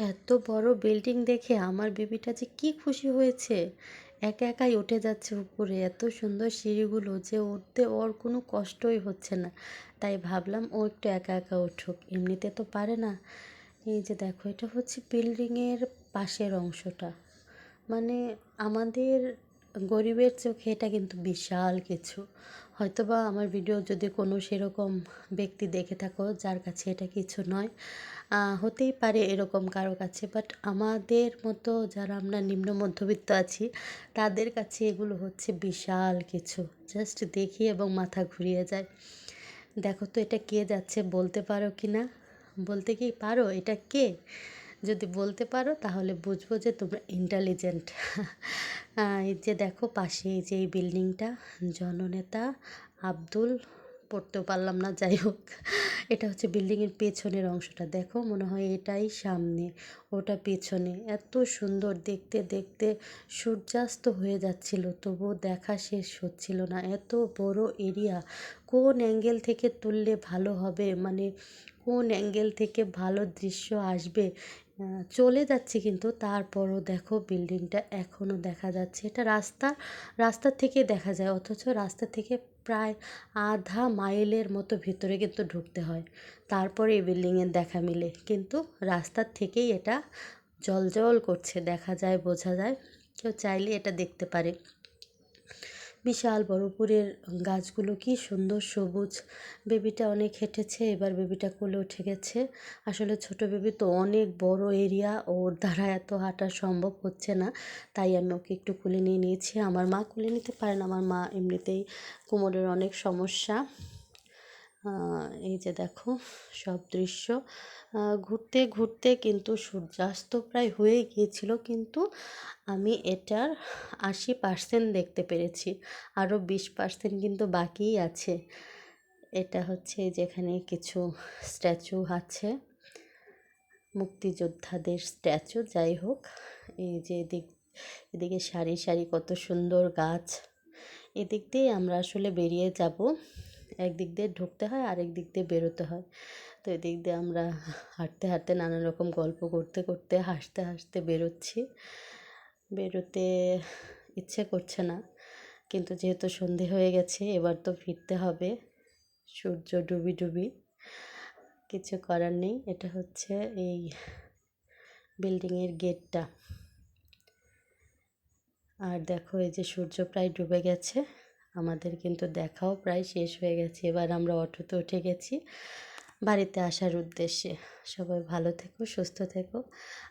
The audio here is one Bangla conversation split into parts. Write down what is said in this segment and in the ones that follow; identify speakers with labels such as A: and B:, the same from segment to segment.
A: এত বড় বিল্ডিং দেখে আমার বেবিটা যে কি খুশি হয়েছে। একা একাই উঠে যাচ্ছে উপরে, এত সুন্দর সিঁড়িগুলো যে উঠতে ওর কোনো কষ্টই হচ্ছে না। তাই ভাবলাম ও একটু একা একা উঠুক, এমনিতে তো পারে না। এই যে দেখো, এটা হচ্ছে বিল্ডিংয়ের পাশের অংশটা। মানে আমাদের গরিবের চোখে এটা কিন্তু বিশাল কিছু। হয়তোবা আমার ভিডিও যদি কোনো সেরকম ব্যক্তি দেখে থাকো, যার কাছে এটা কিছু নয় হতেই পারে এরকম কারও কাছে। বাট আমাদের মতো যারা আমরা নিম্ন মধ্যবিত্ত আছি, তাদের কাছে এগুলো হচ্ছে বিশাল কিছু। জাস্ট দেখি এবং মাথা ঘুরিয়ে যায় দেখো তো এটা কে যাচ্ছে বলতে পারো কি না বলতে কি পারো? এটা কে? যদি বলতে পারো, তাহলে বুঝব যে তোমরা ইন্টেলিজেন্ট এই যে দেখো পাশে এই যে এই বিল্ডিংটা, জননেতা আব্দুল, পড়তেও পারলাম না, যাই হোক। এটা হচ্ছে বিল্ডিংয়ের পেছনের অংশটা। দেখো, মনে হয় এটাই সামনে, ওটা পেছনে। এত সুন্দর দেখতে দেখতে সূর্যাস্ত হয়ে যাচ্ছিল, তবুও দেখা শেষ হচ্ছিল না। এত বড় এরিয়া কোন অ্যাঙ্গেল থেকে তুললে ভালো হবে? মানে কোন অ্যাঙ্গেল থেকে ভালো দৃশ্য আসবে? চলে যাচ্ছে কিন্তু তারপরও দেখো বিল্ডিংটা এখনও দেখা যাচ্ছে। এটা রাস্তা রাস্তার থেকে দেখা যায়, অথচ রাস্তা থেকে প্রায় আধা মাইলের মতো ভিতরে কিন্তু ঢুকতে হয়। তারপরে এই বিল্ডিংয়ের দেখা মিলে। কিন্তু রাস্তার থেকেই এটা জল করছে, দেখা যায়, বোঝা যায়। কেউ চাইলে এটা দেখতে পারে। বিশাল বড় উপরের গাছগুলো কি সুন্দর সবুজ। বেবিটা অনেক হেঁটেছে, এবার বেবিটা কোলে উঠে গেছে। আসলে ছোট বেবি তো অনেক বড় এরিয়া, ওর দ্বারা এত হাঁটা সম্ভব হচ্ছে না। তাই আমি ওকে একটু কোলে নিয়ে নিয়েছি। আমার মা কোলে নিতে পারে না, আমার মা এমনিতেই কোমরের অনেক সমস্যা। এই যে দেখো সব দৃশ্য। ঘুরতে ঘুরতে কিন্তু সূর্যাস্ত প্রায় হয়ে গিয়েছিল, কিন্তু আমি এটার আশি পার্সেন্ট দেখতে পেরেছি। আরও বিশ পার্সেন্ট কিন্তু বাকিই আছে। এটা হচ্ছে যেখানে কিছু স্ট্যাচু আছে, মুক্তিযোদ্ধাদের স্ট্যাচু, যাই হোক। এই যে এদিক, এদিকে সারি সারি কত সুন্দর গাছ। এদিক দিয়ে আমরা আসলে বেরিয়ে যাব। একদিক দিয়ে ঢুকতে হয়, আরেক দিক দিয়ে বেরোতে হয়। তো এদিক দিয়ে আমরা হাঁটতে হাঁটতে নানান রকম গল্প করতে করতে, হাসতে হাসতে বেরোচ্ছি। বেরোতে ইচ্ছে করছে না, কিন্তু যেহেতু সন্ধে হয়ে গেছে, এবার তো ফিরতে হবে। সূর্য ডুবি ডুবি, কিছু করার নেই। এটা হচ্ছে এই বিল্ডিংয়ের গেটটা। আর দেখো এই যে সূর্য প্রায় ডুবে গেছে। আমাদের কিন্তু দেখাও প্রায় শেষ হয়ে গেছে। এবার আমরা অটোতে উঠে গেছি বাড়িতে আসার উদ্দেশ্যে। সবাই ভালো থেকো, সুস্থ থেকো।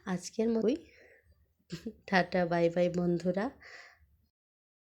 A: আজকের মতোই। টাটা, বাই বাই বন্ধুরা।